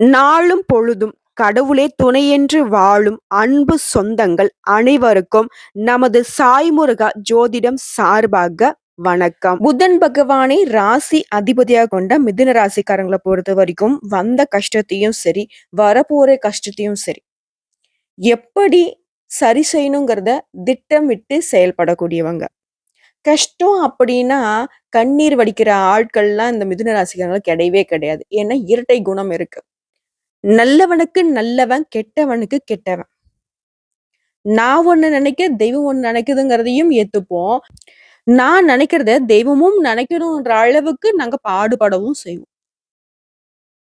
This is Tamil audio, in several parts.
நாளும் பொழுதும் கடவுளே துணையென்று வாழும் அன்பு சொந்தங்கள் அனைவருக்கும் நமது சாய்முருகா ஜோதிடம் சார்பாக வணக்கம். புதன் பகவானை ராசி அதிபதியாக கொண்ட மிதுன ராசிக்காரங்களை பொறுத்த வரைக்கும் வந்த கஷ்டத்தையும் சரி வரப்போற கஷ்டத்தையும் சரி எப்படி சரி செய்யணுங்கிறத திட்டமிட்டு செயல்படக்கூடியவங்க. கஷ்டம் அப்படின்னா கண்ணீர் வடிக்கிற ஆட்கள்லாம் இந்த மிதுன ராசிக்காரங்களுக்கு கிடையவே கிடையாது. ஏன்னா இரட்டை குணம் இருக்கு. நல்லவனுக்கு நல்லவன் கெட்டவனுக்கு கெட்டவன். நான் ஒண்ணு நினைக்க தெய்வம் ஒண்ணு நினைக்குதுங்கிறதையும் ஏத்துப்போம். நான் நினைக்கிறத தெய்வமும் நினைக்கணும்ன்ற அளவுக்கு நாங்க பாடுபடவும் செய்வோம்.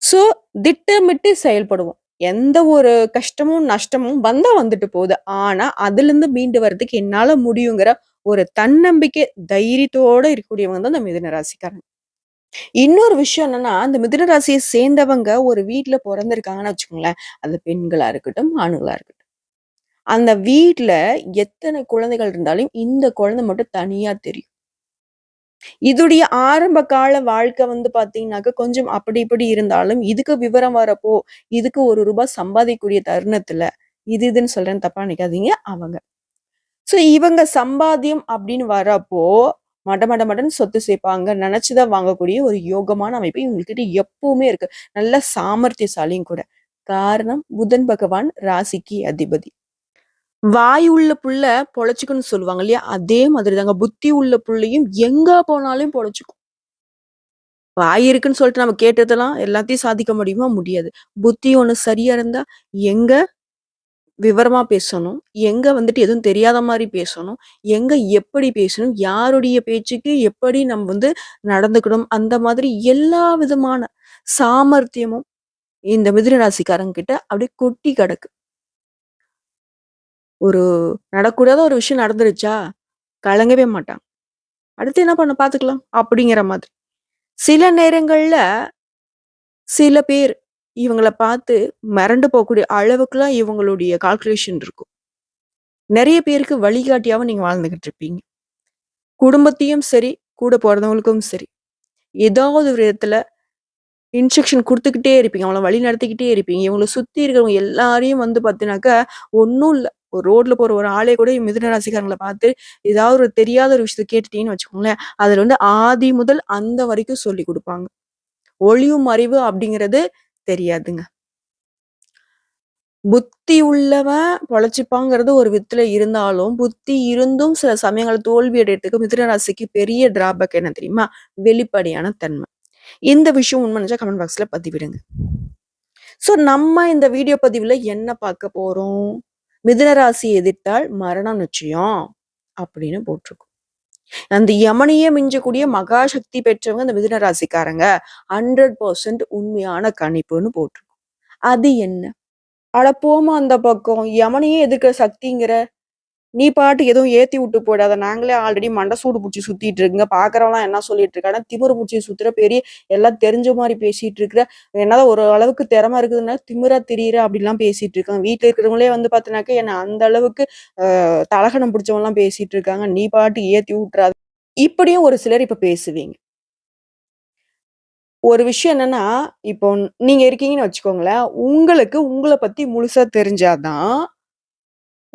சோ திட்டமிட்டு செயல்படுவோம். எந்த ஒரு கஷ்டமும் நஷ்டமும் வந்தா வந்துட்டு போகுது. ஆனா அதுல இருந்து மீண்டு வர்றதுக்கு என்னால முடியுங்கிற ஒரு தன்னம்பிக்கை தைரியத்தோட இருக்கக்கூடியவங்க தான் இந்த மிதுன ராசிக்காரங்க. இன்னொரு விஷயம் என்னன்னா அந்த மிதுன ராசியை சேர்ந்தவங்க ஒரு வீட்டுல பிறந்திருக்காங்கன்னு வச்சுக்கோங்களேன். அது பெண்களா இருக்கட்டும் ஆண்களா இருக்கட்டும். அந்த வீட்டுல எத்தனை குழந்தைகள் இருந்தாலும் இந்த குழந்தை மட்டும் தனியா தெரியும். இதுடைய ஆரம்ப கால வாழ்க்கை வந்து பாத்தீங்கன்னாக்க கொஞ்சம் அப்படி இப்படி இருந்தாலும் இதுக்கு விவரம் வரப்போ இதுக்கு ஒரு ரூபாய் சம்பாதிக்கக்கூடிய தருணத்துல இது இதுன்னு சொல்றேன் தப்பா நினைக்காதீங்க அவங்க. சோ இவங்க சம்பாத்தியம் அப்படின்னு வரப்போ மட மட மடன்னு சொத்து சேர்ப்பாங்க நினைச்சுதான் வாங்கக்கூடிய ஒரு யோகமான அமைப்பு இவங்ககிட்ட எப்பவுமே இருக்கு. நல்ல சாமர்த்தியசாலியும் கூட. காரணம் புதன் பகவான் ராசிக்கு அதிபதி. வாய் உள்ள புள்ள பொழைச்சுக்குன்னு சொல்லுவாங்க இல்லையா? அதே மாதிரி தாங்க புத்தி உள்ள புள்ளையும் எங்க போனாலும் பொழைச்சுக்கும். வாய் இருக்குன்னு சொல்லிட்டு நம்ம கேட்டதெல்லாம் எல்லாத்தையும் சாதிக்க முடியுமா? முடியாது. புத்தி ஒண்ணு சரியா இருந்தா எங்க விவரமா பேசணும். எங்க வந்துட்டு எதுவும் தெரியாத மாதிரி பேசணும். எங்க எப்படி பேசணும்? யாருடைய பேச்சுக்கு எப்படி நம்ம வந்து நடந்துக்கணும்? அந்த மாதிரி எல்லா விதமான சாமர்த்தியமும் இந்த மிதுன ராசிக்காரங்க கிட்ட அப்படியே கொட்டி கிடக்கு. ஒரு நடக்கூடாத ஒரு விஷயம் நடந்துருச்சா? கலங்கவே மாட்டாங்க அடுத்து என்ன பண்ண? பார்த்துக்கலாம். அப்படிங்கிற மாதிரி. சில நேரங்கள்ல சில பேர் இவங்கள பார்த்து மிரண்டு போகக்கூடிய அளவுக்குலாம் இவங்களுடைய கால்குலேஷன் இருக்கும். நிறைய பேருக்கு வழிகாட்டியாகவும் நீங்கள் வாழ்ந்துகிட்டு இருப்பீங்க. குடும்பத்தையும் சரி கூட பிறந்தவங்களுக்கும் சரி. ஏதாவது ஒரு விதத்தில் இன்ஸ்ட்ரக்ஷன் கொடுத்துக்கிட்டே இருப்பீங்க அவங்கள வழி நடத்திக்கிட்டே இருப்பீங்க. இவங்களை சுற்றி இருக்கிறவங்க எல்லாரையும் வந்து பார்த்தீங்கன்னாக்கா ஒன்றும் இல்லை. ஒரு ரோட்ல போற ஒரு ஆளே கூட மிதுன ராசிக்காரங்களை பார்த்து ஏதாவது ஒரு தெரியாத ஒரு விஷயத்த கேட்டுட்டீங்கன்னு வச்சுக்கோங்களேன் அதுல வந்து ஆதி முதல் அந்த வரைக்கும் சொல்லி கொடுப்பாங்க. ஒளியும் அறிவு அப்படிங்கிறது தெரியாதுங்க. புத்தி உள்ளவன் பொழைச்சிப்பாங்கிறது ஒரு வித்துல இருந்தாலும் புத்தி இருந்தும் சில சமயங்கள் தோல்வி அடையத்துக்கு மிதுன ராசிக்கு பெரிய டிராபேக் என்ன தெரியுமா? வெளிப்படையான தன்மை. இந்த விஷயம் உண்மை நினைச்சா கமெண்ட் பாக்ஸ்ல பதிவிடுங்க. சோ நம்ம இந்த வீடியோ பதிவுல என்ன பார்க்க போறோம்? மிதுன ராசி எதிர்த்தால் மரணம் நிச்சயம் அப்படின்னு போட்டிருக்கோம். அந்த யமனையே மிஞ்சக்கூடிய மகா சக்தி பெற்றவங்க இந்த மிதுன ராசிக்காரங்க. ஹண்ட்ரட் பர்சன்ட் உண்மையான கணிப்புன்னு போட்டிருக்கும். அது என்ன? அட போமா அந்த பக்கம். யமனையே எதிர்க்கிற சக்திங்கிற நீ பாட்டு எதுவும் ஏத்தி விட்டு போயிடாத. நாங்களே ஆல்ரெடி மண்டை சூடு பிடிச்சி சுத்திட்டு இருக்குங்க. பாக்குறவங்களாம் என்ன சொல்லிட்டு இருக்காங்க? திமிர பிடிச்சி சுத்துற பெரிய எல்லாம் தெரிஞ்ச மாதிரி பேசிட்டு இருக்கிற என்னதான் ஒரு அளவுக்கு திறமை இருக்குதுன்னா திமிரா தெரியுற அப்படிலாம் பேசிட்டு இருக்காங்க. வீட்டுல இருக்கிறவங்களே வந்து பாத்தினாக்க என்ன அந்த அளவுக்கு தலகணம் பிடிச்சவங்க எல்லாம் பேசிட்டு இருக்காங்க. நீ பாட்டு ஏத்தி விட்டுறாத. இப்படியும் ஒரு சிலர் இப்ப பேசுவீங்க. ஒரு விஷயம் என்னன்னா இப்போ நீங்க இருக்கீங்கன்னு வச்சுக்கோங்களேன். உங்களுக்கு உங்களை பத்தி முழுசா தெரிஞ்சாதான்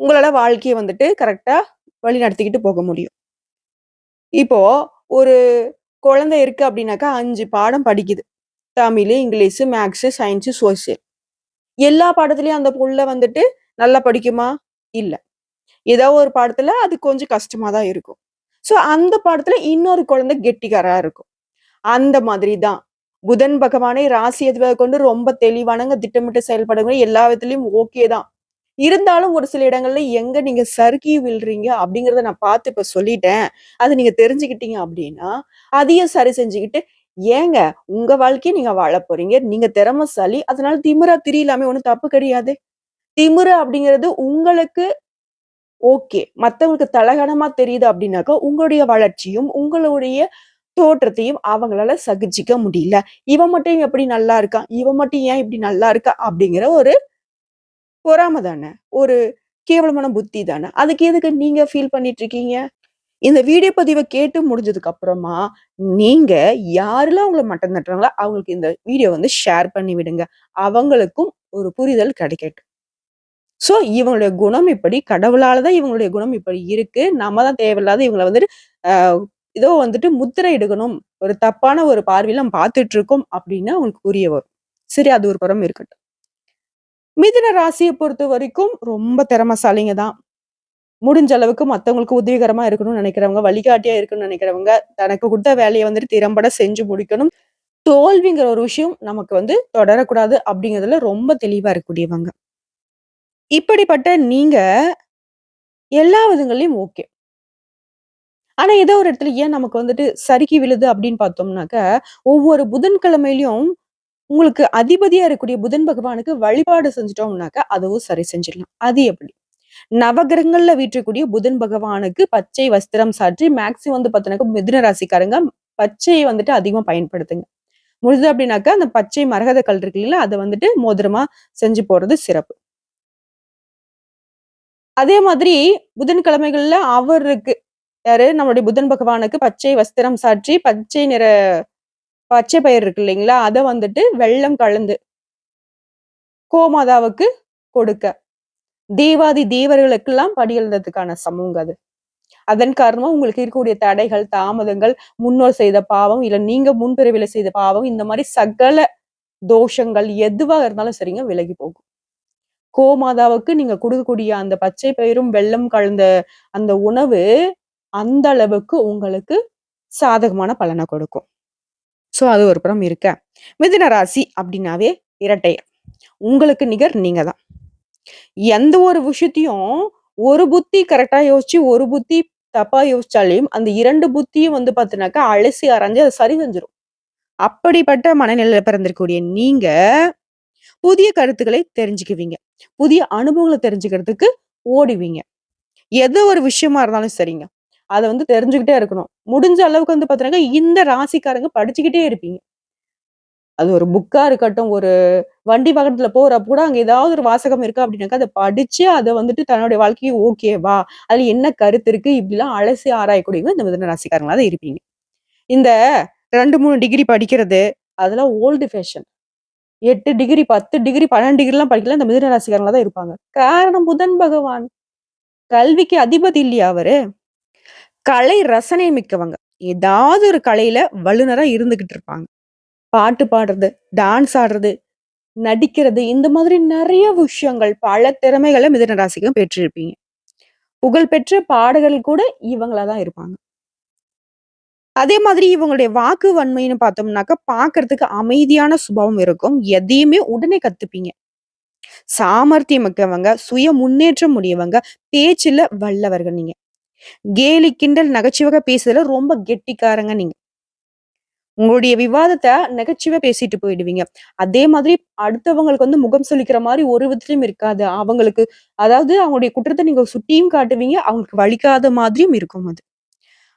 உங்களால் வாழ்க்கையை வந்துட்டு கரெக்டாக வழி நடத்திக்கிட்டு போக முடியும். இப்போ ஒரு குழந்தை இருக்கு அப்படின்னாக்கா அஞ்சு பாடம் படிக்குது. Tamil English maths science social எல்லா பாடத்துலையும் அந்த புள்ள வந்துட்டு நல்லா படிக்குமா? இல்லை. ஏதோ ஒரு பாடத்துல அது கொஞ்சம் கஷ்டமா தான் இருக்கும். ஸோ அந்த பாடத்துல இன்னொரு குழந்தை கெட்டிக்காரா இருக்கும். அந்த மாதிரி தான். புதன் பகவானை ராசி எதுவாக கொண்டு ரொம்ப தெளிவானங்க திட்டமிட்டு செயல்படுங்க எல்லா விதத்துலையும் ஓகே தான். இருந்தாலும் ஒரு சில இடங்கள்ல எங்க நீங்க சறுக்கி விழுறீங்க அப்படிங்கிறத நான் பார்த்து இப்ப சொல்லிட்டேன். அதை நீங்க தெரிஞ்சுக்கிட்டீங்க அப்படின்னா அதையும் சரி செஞ்சுக்கிட்டு ஏங்க உங்க வாழ்க்கையை நீங்க வாழ போறீங்க. நீங்க திறமசாலி. அதனால திமிரா திரியலாமே ஒன்றும் தப்பு கிடையாது. திமிரு அப்படிங்கிறது உங்களுக்கு ஓகே. மத்தவங்களுக்கு தலகணமா தெரியுது அப்படின்னாக்கா உங்களுடைய வளர்ச்சியும் உங்களுடைய தோற்றத்தையும் அவங்களால சகிச்சிக்க முடியல. இவன் மட்டும் எப்படி நல்லா இருக்கான்? இவன் மட்டும் ஏன் இப்படி நல்லா இருக்கா? அப்படிங்கிற ஒரு பொறாம தானே ஒரு கேவலமான புத்தி தானே அதுக்கு எதுக்கு நீங்க ஃபீல் பண்ணிட்டு இருக்கீங்க இந்த வீடியோ பதிவை கேட்டு முடிஞ்சதுக்கு அப்புறமா, நீங்க யாரெல்லாம் உங்கள மட்டம் தட்டுறாங்களோ, அவங்களுக்கு இந்த வீடியோ வந்து ஷேர் பண்ணி விடுங்க. அவங்களுக்கும் ஒரு புரிதல் கிடைக்கட்டும். ஸோ இவங்களுடைய குணம் இப்படி, கடவுளால தான் இவங்களுடைய குணம் இப்படி இருக்கு. நம்ம தான் தேவையில்லாத இவங்களை வந்துட்டு, ஏதோ வந்துட்டு முத்திரை எடுக்கணும் ஒரு தப்பான ஒரு பார்வையில் நம்ம பார்த்துட்டு இருக்கோம் அப்படின்னு அவங்களுக்கு புரிய வரும். சரி அது ஒரு புறம் இருக்கட்டும். மிதுன பொறுத்த வரைக்கும் ரொம்ப திறமைசாலிங்க தான். முடிஞ்ச அளவுக்கு மற்றவங்களுக்கு உதவிகரமா இருக்கணும்னு நினைக்கிறவங்க, வழிகாட்டியா இருக்கணும்னு நினைக்கிறவங்க, தனக்கு கொடுத்த வேலையை வந்துட்டு திறம்பட செஞ்சு முடிக்கணும். தோல்விங்கிற ஒரு விஷயம் நமக்கு வந்து தொடரக்கூடாது அப்படிங்கிறதுல ரொம்ப தெளிவா இருக்கக்கூடியவங்க. இப்படிப்பட்ட நீங்க எல்லா விதங்களையும் ஓகே. ஆனா ஏதோ ஒரு இடத்துல ஏன் நமக்கு வந்துட்டு சறுக்கி விழுது அப்படின்னு பார்த்தோம்னாக்க, ஒவ்வொரு புதன்கிழமையிலும் உங்களுக்கு அதிபதியா இருக்கக்கூடிய புதன் பகவானுக்கு வழிபாடு செஞ்சுட்டோம்னாக்க, அதுவும் சரி செஞ்சிடலாம். அது எப்படி? நவகிரகங்கள்ல வீற்றக்கூடிய புதன் பகவானுக்கு பச்சை வஸ்திரம் சாற்றி மேக்ஸிமம் வந்து பார்த்தோன்னாக்க மிதுன ராசிக்காரங்க பச்சையை வந்துட்டு அதிகமா பயன்படுத்துங்க. முடிஞ்சது அப்படின்னாக்கா, அந்த பச்சை மரகத கல் இருக்கு இல்லைங்களா? அதை வந்துட்டு மோதிரமா செஞ்சு போறது சிறப்பு. அதே மாதிரி புதன்கிழமைகள்ல அவருக்கு யாரு? நம்மளுடைய புதன் பகவானுக்கு பச்சை வஸ்திரம் சாற்றி, பச்சை நிற பச்சை பயிர் இருக்கு இல்லைங்களா? அதை வந்துட்டு வெள்ளம் கலந்து கோமாதாவுக்கு கொடுக்க. தேவாதி தீவர்களுக்கெல்லாம் படியெழுந்ததுக்கான சமம்ங்க அது. அதன் காரணமா உங்களுக்கு இருக்கக்கூடிய தடைகள், தாமதங்கள், முன்னோர் செய்த பாவம், இல்ல நீங்க முன்பிறவில செய்த பாவம், இந்த மாதிரி சகல தோஷங்கள் எதுவா இருந்தாலும் சரிங்க, விலகி போகும். கோமாதாவுக்கு நீங்க குடுக்கக்கூடிய அந்த பச்சை பயிரும், வெள்ளம் கலந்த அந்த உணவு, அந்த அளவுக்கு உங்களுக்கு சாதகமான பலனை கொடுக்கும். ஸோ அது ஒரு புறம் இருக்க. மிதுன ராசி அப்படின்னாவே இரட்டையர். உங்களுக்கு நிகர் நீங்க தான். எந்த ஒரு விஷயத்தையும் ஒரு புத்தி கரெக்டா யோசிச்சு, ஒரு புத்தி தப்பா யோசிச்சாலையும் அந்த இரண்டு புத்தியும் வந்து பார்த்தீங்கன்னாக்கா, அலசி அரைஞ்சு அதை சரி செஞ்சிடும் அப்படிப்பட்ட மனநிலையில பிறந்திருக்கக்கூடிய நீங்க, புதிய கருத்துக்களை தெரிஞ்சுக்குவீங்க. புதிய அனுபவங்களை தெரிஞ்சுக்கிறதுக்கு ஓடுவீங்க. எந்த ஒரு விஷயமா இருந்தாலும் சரிங்க. அதை வந்து தெரிஞ்சுக்கிட்டே இருக்கணும். முடிஞ்ச அளவுக்கு வந்து பார்த்தீங்கன்னா இந்த ராசிக்காரங்க படிச்சுக்கிட்டே இருப்பீங்க. அது ஒரு புக்கா இருக்கட்டும், ஒரு வண்டி வாகனத்துல போறப்ப கூட அங்க ஏதாவது ஒரு வாசகம் இருக்கு அப்படின்னாக்கா, அதை படிச்சு அதை வந்துட்டு தன்னுடைய வாழ்க்கைய ஓகேவா? அதுல என்ன கருத்து இருக்கு? இப்படிலாம் அலசி ஆராயக்கூடியவங்க இந்த மிதன ராசிக்காரங்களா தான் இருப்பீங்க. இந்த 2, 3 டிகிரி படிக்கிறது, அதெல்லாம் ஓல்டு ஃபேஷன். எட்டு டிகிரி, 10 டிகிரி, 12 டிகிரிலாம் படிக்கலாம் இந்த மிதன ராசிக்காரங்களா தான் இருப்பாங்க. காரணம் புதன் பகவான். கல்விக்கு அதிபதி இல்லையா அவரு? கலை ரசனை மிக்கவங்க. ஏதாவது ஒரு கலையில வல்லுநரா இருந்துகிட்டு இருப்பாங்க. பாட்டு பாடுறது, டான்ஸ் ஆடுறது, நடிக்கிறது இந்த மாதிரி நிறைய விஷயங்கள், பல திறமைகளை மிதன ராசிக்கும் பெற்றிருப்பீங்க. புகழ்பெற்ற பாடகர்கள் கூட இவங்களா தான் இருப்பாங்க. அதே மாதிரி இவங்களுடைய வாக்கு வன்மைன்னு பார்த்தோம்னாக்கா, பார்க்கறதுக்கு அமைதியான சுபாவம் இருக்கும். எதையுமே உடனே கத்துப்பீங்க. சாமர்த்தியம் மிக்கவங்க, சுய முன்னேற்றம் உடையவங்க, பேச்சுல வல்லவர்கள் நீங்க. கேலி, கிண்டல், நகைச்சுவையா பேசுறதுல ரொம்ப கெட்டிக்காரங்க நீங்க. உங்களுடைய விவாதத்தை நகைச்சுவை பேசிட்டு போயிடுவீங்க. அதே மாதிரி அடுத்தவங்களுக்கு வந்து முகம் சொல்லிக்கிற மாதிரி ஒரு விதத்திலும் இருக்காது. அவங்களுக்கு அதாவது அவங்களுடைய குற்றத்தை நீங்க சுட்டியும் காட்டுவீங்க. அவங்களுக்கு வலிக்காத மாதிரியும் இருக்கும் அது.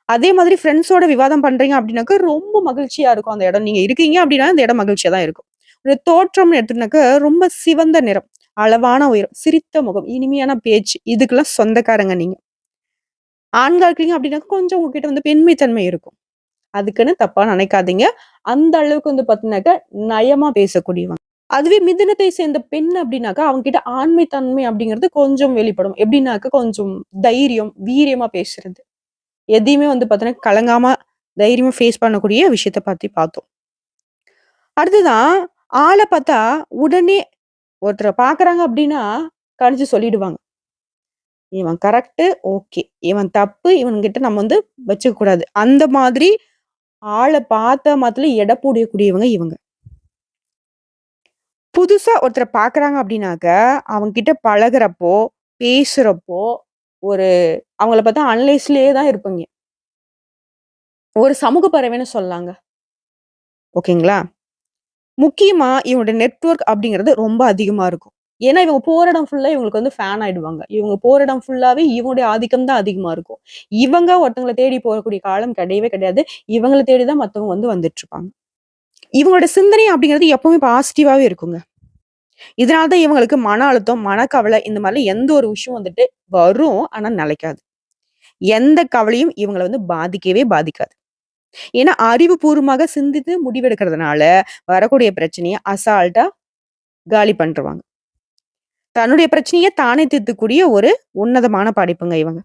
அதே மாதிரி ஃப்ரெண்ட்ஸோட விவாதம் பண்றீங்க அப்படின்னாக்க ரொம்ப மகிழ்ச்சியா இருக்கும் அந்த இடம். நீங்க இருக்கீங்க அப்படின்னா, அந்த இடம் மகிழ்ச்சியா தான் இருக்கும். ஒரு தோற்றம்னு எடுத்துனாக்க ரொம்ப சிவந்த நிறம், அளவான உயரம், சிரித்த முகம், இனிமையான பேச்சு, இதுக்கெல்லாம் சொந்தக்காரங்க நீங்க. ஆண்கள் இருக்கீங்க அப்படின்னாக்கா, கொஞ்சம் உங்ககிட்ட வந்து பெண்மைத்தன்மை இருக்கும். அதுக்குன்னு தப்பா நினைக்காதீங்க. அந்த அளவுக்கு வந்து பார்த்தீங்கன்னாக்கா, நயமா பேசக்கூடியவங்க. அதுவே மிதனத்தை சேர்ந்த பெண் அப்படின்னாக்கா, அவங்க கிட்ட ஆண்மைத்தன்மை அப்படிங்கிறது கொஞ்சம் வெளிப்படும். எப்படின்னாக்கா, கொஞ்சம் தைரியம், வீரியமா பேசுறது. எதையுமே வந்து பார்த்தீங்கன்னா, கலங்காம தைரியமா ஃபேஸ் பண்ணக்கூடிய விஷயத்த பத்தி பார்த்தோம். அடுத்துதான் ஆளை பார்த்தா உடனே ஒருத்தரை பார்க்குறாங்க அப்படின்னா, கணிச்சு சொல்லிடுவாங்க. இவன் கரெக்ட்டு, ஓகே. இவன் தப்பு, இவன்கிட்ட நம்ம வந்து வச்சுக்க கூடாது. அந்த மாதிரி ஆளை பார்த்த மாதிரி எடை போடக்கூடியவங்க இவங்க. புதுசாக ஒருத்தரை பார்க்குறாங்க அப்படின்னாக்க, அவங்க பழகிறப்போ பழகுறப்போ, ஒரு அவங்கள பார்த்தா அனலைஸ்லேயே தான் இருப்பீங்க. ஒரு சமூக பறவைன்னு சொல்லலாங்க. ஓகேங்களா? முக்கியமாக இவனோட நெட்வொர்க் அப்படிங்கிறது ரொம்ப அதிகமாக இருக்கும். ஏன்னா, இவங்க போற இடம் ஃபுல்லா இவங்களுக்கு வந்து ஃபேன் ஆயிடுவாங்க. இவங்க போற இடம் ஃபுல்லாவே இவங்களுடைய ஆதிக்கம் தான் அதிகமா இருக்கும். இவங்க ஒருத்தங்களை தேடி போகக்கூடிய காலம் கிடையவே கிடையாது. இவங்களை தேடி தான் மத்தவங்க வந்து வந்துட்டுருப்பாங்க. இவங்களோட சிந்தனை அப்படிங்கிறது எப்பவுமே பாசிட்டிவாவே இருக்குங்க. இதனாலதான் இவங்களுக்கு மன அழுத்தம், மனக்கவலை இந்த மாதிரி எந்த ஒரு விஷயம் வந்துட்டு வரும். ஆனா நிலைக்காது. எந்த கவலையும் இவங்கள வந்து பாதிக்கவே பாதிக்காது. ஏன்னா, அறிவுபூர்வமாக சிந்தித்து முடிவெடுக்கிறதுனால, வரக்கூடிய பிரச்சனையை அசால்ட்டா காலி பண்ணிருவாங்க தன்னுடைய பிரச்சனையை தானே தீர்த்துக்கூடிய ஒரு உன்னதமான படிப்புங்க இவங்க.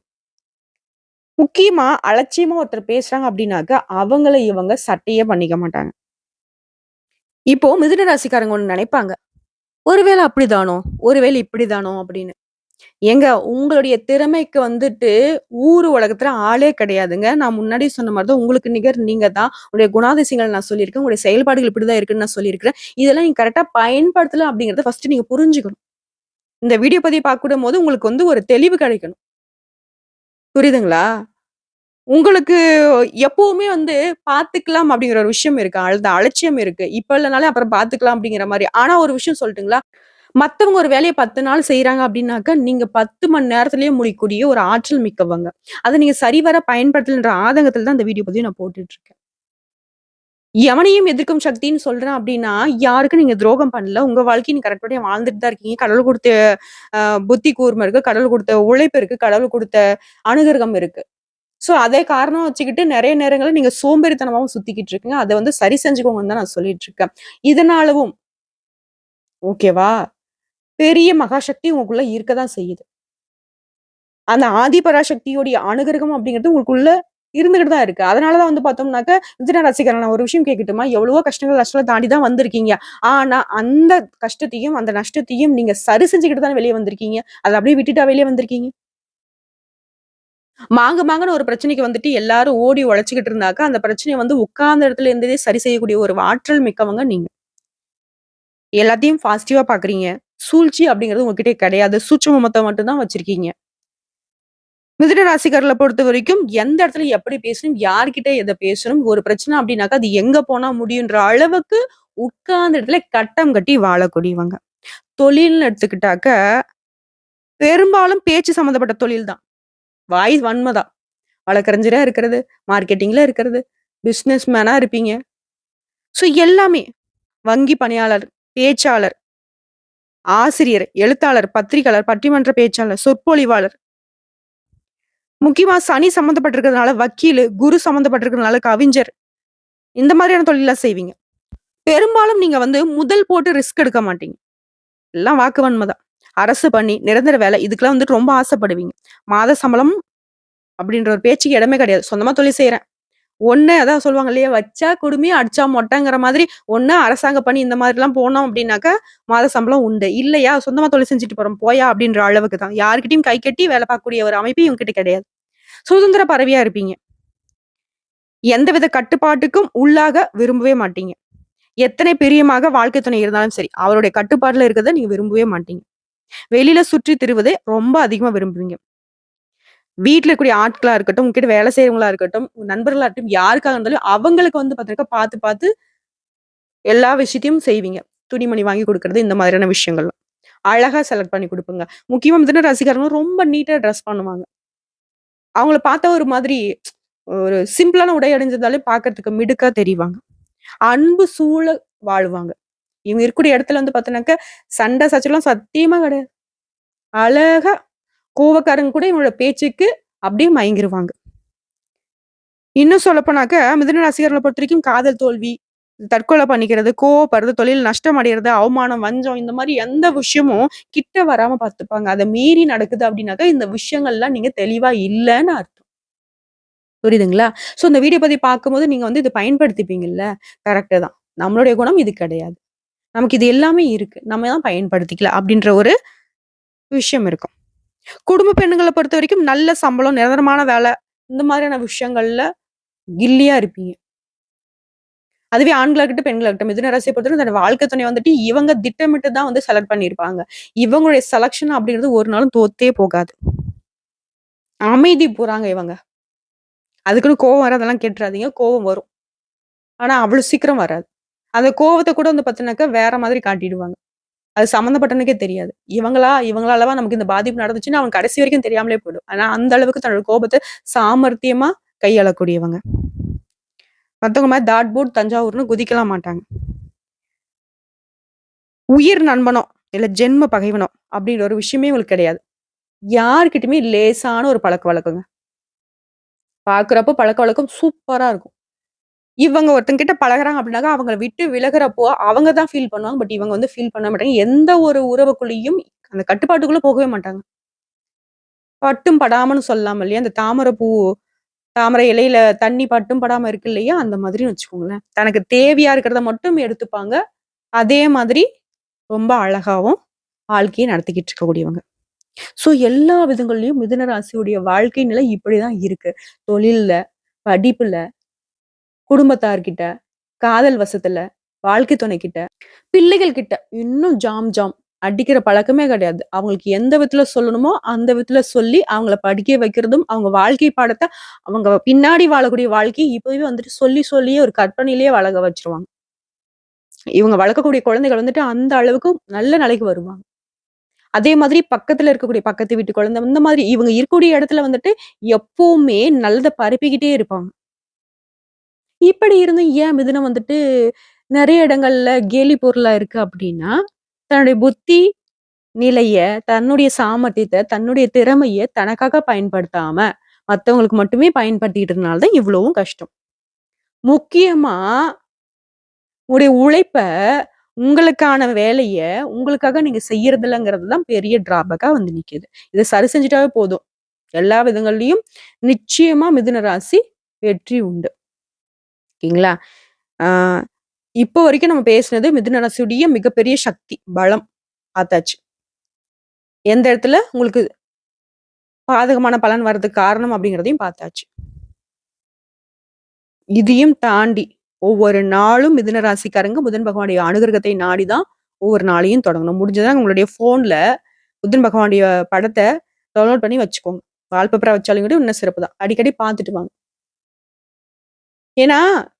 முக்கியமா அலட்சியமா ஒருத்தர் பேசுறாங்க அப்படின்னாக்க, அவங்கள இவங்க சட்டையே பண்ணிக்க மாட்டாங்க. இப்போ மிதுன ராசிக்காரங்க ஒன்று நினைப்பாங்க ஒருவேளை அப்படிதானோ? ஒருவேளை இப்படிதானோ? அப்படின்னு. ஏங்க உங்களுடைய திறமைக்கு வந்துட்டு ஊர் உலகத்துல ஆளே கிடையாதுங்க. நான் முன்னாடி சொன்ன மாதிரி தான் உங்களுக்கு நிகர் நீங்க தான். உங்களுடைய குணாதிசயங்கள் நான் சொல்லியிருக்கேன். உங்களுடைய செயல்பாடுகள் இப்படிதான் இருக்குன்னு நான் சொல்லியிருக்கிறேன். இதெல்லாம் நீங்க கரெக்டா பயன்படுத்தல அப்படிங்கறத ஃபர்ஸ்ட் நீங்க புரிஞ்சுக்கணும். இந்த வீடியோ பதிவு பார்க்கும்போது உங்களுக்கு வந்து ஒரு தெளிவு கிடைக்கணும். புரியுதுங்களா? உங்களுக்கு எப்பவுமே வந்து பார்த்துக்கலாம் அப்படிங்கிற ஒரு விஷயம் இருக்கு. அந்த அலட்சியம் இருக்கு. இப்ப இல்லைனாலே அப்புறம் பார்த்துக்கலாம் அப்படிங்கிற மாதிரி ஆனா ஒரு விஷயம் சொல்லட்டுங்களா? மற்றவங்க ஒரு வேலையை பத்து நாள் செய்கிறாங்க அப்படின்னாக்கா நீங்க 10 மணி நேரத்திலேயே முடிக்கக்கூடிய ஒரு ஆற்றல் மிக்கவங்க. அதை நீங்க சரிவர பயன்படுத்தலன்ற ஆதங்கத்தில் தான் இந்த வீடியோ பதிவு நான் போட்டுட்டு இருக்கேன். எவனையும் எதிர்க்கும் சக்தின்னு சொல்றேன் அப்படின்னா, யாருக்கும் நீங்க துரோகம் பண்ணல. உங்க வாழ்க்கையை நீங்க கரெக்ட் படியா வாழ்ந்துட்டு தான் இருக்கீங்க. கடவுள் கொடுத்த புத்தி கூர்மை இருக்கு. கடவுள் கொடுத்த உழைப்பு இருக்கு. கடவுள் கொடுத்த அனுகிரகம் இருக்கு. ஸோ, அதே காரணம் வச்சுக்கிட்டு நிறைய நேரங்களில் நீங்க சோம்பேறித்தனமாவும் சுத்திக்கிட்டு இருக்கீங்க. அதை வந்து சரி செஞ்சுக்கோங்கன்னு தான் நான் சொல்லிட்டு இருக்கேன். இதனாலவும் ஓகேவா? பெரிய மகாசக்தி உங்களுக்குள்ள இருக்க தான் செய்யுது. அந்த ஆதிபராசக்தியோடைய அனுகிரகம் அப்படிங்கிறது உங்களுக்குள்ள இருந்துகிட்டு தான் இருக்கு. அதனால தான் வந்து பார்த்தோம்னாக்க, மிதுன ரசிகரான ஒரு விஷயம் கேட்கட்டுமா? எவ்வளவோ கஷ்டங்கள், நஷ்டங்கள தாண்டி தான் வந்திருக்கீங்க. ஆனா, அந்த கஷ்டத்தையும், அந்த நஷ்டத்தையும் நீங்க சரி செஞ்சுக்கிட்டு தானே வெளியே வந்திருக்கீங்க. அதை அப்படியே விட்டுட்டா வெளியே வந்திருக்கீங்க? மாங்க மாங்குன்னு ஒரு பிரச்சனைக்கு வந்துட்டு எல்லாரும் ஓடி உழைச்சிக்கிட்டு இருந்தாக்க, அந்த பிரச்சனையை வந்து உட்கார்ந்த இடத்துல இருந்ததே சரி செய்யக்கூடிய ஒரு ஆற்றல் மிக்கவங்க நீங்க. எல்லாத்தையும் பாசிட்டிவா பார்க்குறீங்க. சூழ்ச்சி அப்படிங்கிறது உங்ககிட்ட கிடையாது. சூட்சமத்தை மட்டும்தான் வச்சிருக்கீங்க. மிதுன பொறுத்த வரைக்கும் எந்த இடத்துல எப்படி பேசணும், யார்கிட்ட எதை பேசணும், ஒரு பிரச்சனை அப்படின்னாக்கா, அது எங்க போனா முடியுன்ற அளவுக்கு உட்கார்ந்த இடத்துல கட்டம் கட்டி வாழக்கூடியவங்க. தொழில்னு எடுத்துக்கிட்டாக்க, பெரும்பாலும் பேச்சு சம்மந்தப்பட்ட தொழில் தான். வாய் வன்ம தான். வழக்கறிஞரா இருக்கிறது, மார்க்கெட்டிங்ல இருக்கிறது, பிஸ்னஸ் மேனா இருப்பீங்க. ஸோ எல்லாமே. வங்கி பணியாளர், பேச்சாளர், ஆசிரியர், எழுத்தாளர், பத்திரிகையாளர், பட்டிமன்ற பேச்சாளர், சொற்பொழிவாளர். முக்கியமா சனி சம்மந்தப்பட்டிருக்கிறதுனால வக்கீலு, குரு சம்மந்தப்பட்டிருக்கிறதுனால கவிஞர். இந்த மாதிரியான தொழிலாம் செய்வீங்க. பெரும்பாலும் நீங்க வந்து முதல் போட்டு ரிஸ்க் எடுக்க மாட்டீங்க. எல்லாம் வாக்குவன்மை தான். அரசு பண்ணி நிரந்தர வேலை இதுக்கெல்லாம் வந்துட்டு ரொம்ப ஆசைப்படுவீங்க. மாத சம்பளம் அப்படின்ற ஒரு பேச்சுக்கு இடமே கிடையாது. சொந்தமா தொழில் செய்யறேன் ஒன்று அதான் சொல்லுவாங்க இல்லையா? வச்சா குடுமி, அடிச்சா மொட்டைங்கிற மாதிரி, ஒன்று அரசாங்க பணி இந்த மாதிரிலாம் போனோம் அப்படின்னாக்கா, மாத சம்பளம் உண்டு. இல்லையா, சொந்தமாக தொழில் செஞ்சுட்டு போகிறோம் போயா அப்படின்ற அளவுக்கு தான். யாருக்கிட்டையும் கை கட்டி வேலை பார்க்கக்கூடிய ஒரு அமைப்பு இவங்ககிட்ட கிடையாது. சுதந்திர பறவையாக இருப்பீங்க. எந்தவித கட்டுப்பாட்டுக்கும் உள்ளாக விரும்பவே மாட்டீங்க. எத்தனை பிரியமாக வாழ்க்கை துணை இருந்தாலும் சரி, அவருடைய கட்டுப்பாட்டில் இருக்கிறத நீங்கள் விரும்பவே மாட்டீங்க. வெளியில சுற்றி திருவதை ரொம்ப அதிகமாக விரும்புவீங்க. வீட்டில் இருக்கக்கூடிய ஆட்களாக இருக்கட்டும், உங்ககிட்ட வேலை செய்றவங்களா இருக்கட்டும், நண்பர்களாக இருக்கட்டும், யாருக்காக இருந்தாலும் அவங்களுக்கு வந்து பார்த்தீங்கன்னா பார்த்து பார்த்து எல்லா விஷயத்தையும் செய்வீங்க. துணிமணி வாங்கி கொடுக்கறது இந்த மாதிரியான விஷயங்கள்லாம். அழகா செலக்ட் பண்ணி குடுப்பீங்க. முக்கியமாக மிதுன ரசிகர்களும் ரொம்ப நீட்டாக ட்ரெஸ் பண்ணுவாங்க. அவங்கள பார்த்தா ஒரு மாதிரி ஒரு சிம்பிளான உடை அடைஞ்சிருந்தாலே பார்க்கறதுக்கு மிடுக்கா தெரிவாங்க. அன்பு சூழ வாழ்வாங்க இவங்க இருக்கக்கூடிய இடத்துல வந்து பார்த்தோன்னாக்க சண்டை சச்சலாம் சத்தியமா கிடையாது. அழகா கோவக்காரங்க கூட இவங்களோட பேச்சுக்கு அப்படியே மயங்கிருவாங்க. இன்னும் சொல்லப்போனாக்க, ரசிகர்களை பொறுத்த வரைக்கும் காதல் தோல்வி, தற்கொலை பண்ணிக்கிறது, கோவப்படுறது, தொழில் நஷ்டம் அடைகிறது அவமானம், வஞ்சம் இந்த மாதிரி எந்த விஷயமும் கிட்ட வராம பார்த்துப்பாங்க. அதை மீறி நடக்குது அப்படின்னாக்கா, இந்த விஷயங்கள்லாம் நீங்க தெளிவா இல்லைன்னு அர்த்தம். புரியுதுங்களா? ஸோ இந்த வீடியோ பதிவு பார்க்கும்போது நீங்க வந்து இதை பயன்படுத்திப்பீங்கல்ல? கரெக்டு தான். நம்மளுடைய குணம் இது கிடையாது. நமக்கு இது எல்லாமே இருக்கு. நம்ம தான் பயன்படுத்திக்கல அப்படின்ற ஒரு விஷயம் இருக்கும். குடும்ப பெண்களை பொறுத்த வரைக்கும் நல்ல சம்பளம், நிரந்தரமான வேலை, இந்த மாதிரியான விஷயங்கள்ல கில்லியா இருப்பீங்க. அதுவே ஆண்களாகட்டும் பெண்களாகட்டும் மிதுன ராசியை பொறுத்தவரைக்கும் தன்னோட வாழ்க்கை துணை வந்துட்டு இவங்க திட்டமிட்டு தான் வந்து செலக்ட் பண்ணியிருப்பாங்க. இவங்களுடைய செலக்ஷன் அப்படிங்கிறது ஒரு நாளும் தோத்தே போகாது. அமைதி போறாங்க இவங்க. அதுக்குன்னு கோவம் வர அதெல்லாம் கேட்டுறாதீங்க. கோவம் வரும். ஆனா அவ்வளவு சீக்கிரம் வராது. அந்த கோவத்தை கூட வந்து பார்த்தீங்கன்னாக்கா, வேற மாதிரி காட்டிடுவாங்க. அது சம்மந்தப்பட்டனுக்கே தெரியாது. இவங்களா இவங்களாலவா நமக்கு இந்த பாதிப்பு நடந்துச்சுன்னு அவன் கடைசி வரைக்கும் தெரியாமலே போயிடும். ஆனா அந்த அளவுக்கு தன்னோட கோபத்தை சாமர்த்தியமா கையாளக்கூடியவங்க. மற்றவங்க மாதிரி தாட் பூட் தஞ்சாவூர்னு குதிக்கலாம் மாட்டாங்க. உயிர் நண்பனோ, இல்லை ஜென்ம பகைவனோ அப்படின்ற ஒரு விஷயமே இவங்களுக்கு கிடையாது. யார்கிட்டயுமே லேசான ஒரு பழக்க வழக்கங்க பார்க்குறப்ப பார்க்குறப்போ பழக்கவழக்கம் சூப்பராக இருக்கும். இவங்க ஒருத்தங்கிட்ட பழகுறாங்க அப்படின்னாக்கா, அவங்கள விட்டு விலகிறப்போ அவங்க தான் ஃபீல் பண்ணுவாங்க. பட் இவங்க வந்து ஃபீல் பண்ண மாட்டாங்க. எந்த ஒரு உறவுக்குள்ளேயும் அந்த கட்டுப்பாட்டுக்குள்ள போகவே மாட்டாங்க. பட்டும் படாமன்னு சொல்லலாம் இல்லையா? அந்த தாமரை பூ தாமரை இலையில தண்ணி பட்டும் படாம இருக்கு இல்லையா? அந்த மாதிரின்னு வச்சுக்கோங்களேன். தனக்கு தேவையா இருக்கிறத மட்டும் எடுத்துப்பாங்க. அதே மாதிரி ரொம்ப அழகாவும் வாழ்க்கையை நடத்திக்கிட்டு இருக்கக்கூடியவங்க. ஸோ எல்லா விதங்கள்லையும் மிதுன ராசியுடைய வாழ்க்கை நிலை இப்படிதான் இருக்கு. தொழில்ல, படிப்புல, குடும்பத்தார்கிட்ட, காதல் வசத்துல, வாழ்க்கை துணைக்கிட்ட, பிள்ளைகள் கிட்ட இன்னும் ஜாம் ஜாம் அடிக்கிற பழக்கமே கிடையாது. அவங்களுக்கு எந்த விதத்துல சொல்லணுமோ, அந்த விதத்துல சொல்லி அவங்கள படிக்க வைக்கிறதும், அவங்க வாழ்க்கை பாடத்தை அவங்க பின்னாடி வாழக்கூடிய வாழ்க்கையை இப்பவே வந்துட்டு சொல்லி சொல்லியே ஒரு கற்பனையிலேயே வளர வச்சிருவாங்க இவங்க வளர்க்கக்கூடிய குழந்தைகள் வந்துட்டு அந்த அளவுக்கு நல்ல நிலைக்கு வருவாங்க. அதே மாதிரி பக்கத்துல இருக்கக்கூடிய பக்கத்து வீட்டு குழந்தை இந்த மாதிரி இவங்க இருக்கக்கூடிய இடத்துல வந்துட்டு எப்பவுமே நல்லதை பரப்பிக்கிட்டே இருப்பாங்க. இப்படி இருந்தும் ஏன் மிதுனம் வந்துட்டு நிறைய இடங்கள்ல கேலி பொருளா இருக்கு அப்படின்னா, தன்னுடைய புத்தி நிலைய, தன்னுடைய சாமர்த்தியத்தை தன்னுடைய திறமைய தனக்காக பயன்படுத்தாம, மற்றவங்களுக்கு மட்டுமே பயன்படுத்திக்கிட்டதுனால தான் இவ்வளவும் கஷ்டம். முக்கியமா உங்களுடைய உழைப்ப, உங்களுக்கான வேலைய, உங்களுக்காக நீங்க செய்யறதில்லங்கிறது தான் பெரிய டிராபேக்கா வந்து நிக்குது. இதை சரி செஞ்சுட்டாவே போதும். எல்லா விதங்கள்லயும் நிச்சயமா மிதுன ராசி வெற்றி உண்டு. ஓகேங்களா? இப்போ வரைக்கும் நம்ம பேசினது மிதுன மிகப்பெரிய சக்தி, பலம் பார்த்தாச்சு. எந்த இடத்துல உங்களுக்கு பாதகமான பலன் வர்றதுக்கு காரணம் அப்படிங்கிறதையும் பார்த்தாச்சு. இதையும் தாண்டி ஒவ்வொரு நாளும் மிதுன ராசிக்காரங்க புதன் பகவானுடைய அனுகிரகத்தை நாடி தான் ஒவ்வொரு நாளையும் தொடங்கணும். முடிஞ்சதான் உங்களுடைய ஃபோன்ல புதன் பகவானுடைய படத்தை டவுன்லோட் பண்ணி வச்சுக்கோங்க. வால்பேப்பரா வச்சாலும் கூட இன்னும் சிறப்பு தான். அடிக்கடி பார்த்துட்டு வாங்க. ஏன்னா,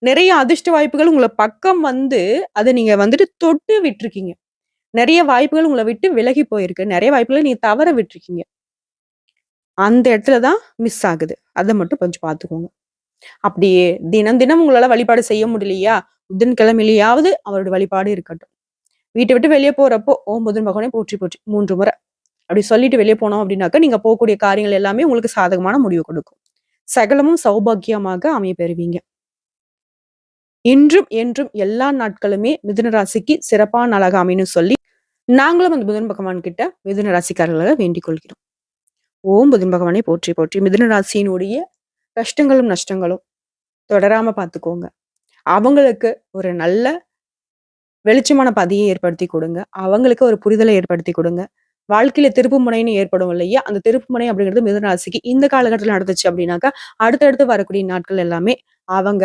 நெறைய அதிர்ஷ்ட வாய்ப்புகள் உங்கள பக்கம் வந்து, அத நீங்க வந்துட்டு தொட்டு விட்டுருக்கீங்க. நெறைய வாய்ப்புகள் உங்கள விட்டு விலகி போயிருக்கு. நெறைய வாய்ப்புகள நீங்க தவற விட்டுருக்கீங்க. அந்த இடத்துல தான் மிஸ் ஆகுது. அத மட்டும் கொஞ்சம் பார்த்துக்கோங்க. அப்படியே தினம் தினம் உங்களால வழிபாடு செய்ய முடியலையா? புதன்கிழமையிலயாவது அவருடைய வழிபாடு இருக்கட்டும். வீட்ட விட்டு வெளிய போறப்போ, ஓம் புதன் பகவானே போற்றி போற்றி 3 முறை. அப்படி சொல்லிட்டு வெளிய போனோம் அப்படின்னாக்கா, நீங்க போகக்கூடிய காரியங்கள் எல்லாமே உங்களுக்கு சாதகமான முடிவு கொடுக்கும். சகலமும் சௌபாக்கியமாக அமைய பெறுவீங்க. இன்றும், என்றும் எல்லா நாட்களுமே மிதுன ராசிக்கு சிறப்பான நாளாக சொல்லி, நாங்களும் அந்த புதன் பகவான் கிட்ட மிதுன ராசிக்காரர்களாக வேண்டிக் கொள்கிறோம். ஓம் புதன் பகவானே போற்றி போற்றி. மிதுன ராசியினுடைய கஷ்டங்களும், நஷ்டங்களும் தொடராம பார்த்துக்கோங்க. அவங்களுக்கு ஒரு நல்ல வெளிச்சமான பதியை ஏற்படுத்தி கொடுங்க அவங்களுக்கு ஒரு புரிதலை ஏற்படுத்தி கொடுங்க வாழ்க்கையில திருப்பு முனைன்னு ஏற்படும் இல்லையா? அந்த திருப்பு முனை அப்படிங்கிறது மிதுன ராசிக்கு இந்த காலகட்டத்தில் நடந்துச்சு அப்படின்னாக்கா, அடுத்தடுத்து வரக்கூடிய நாட்கள் எல்லாமே அவங்க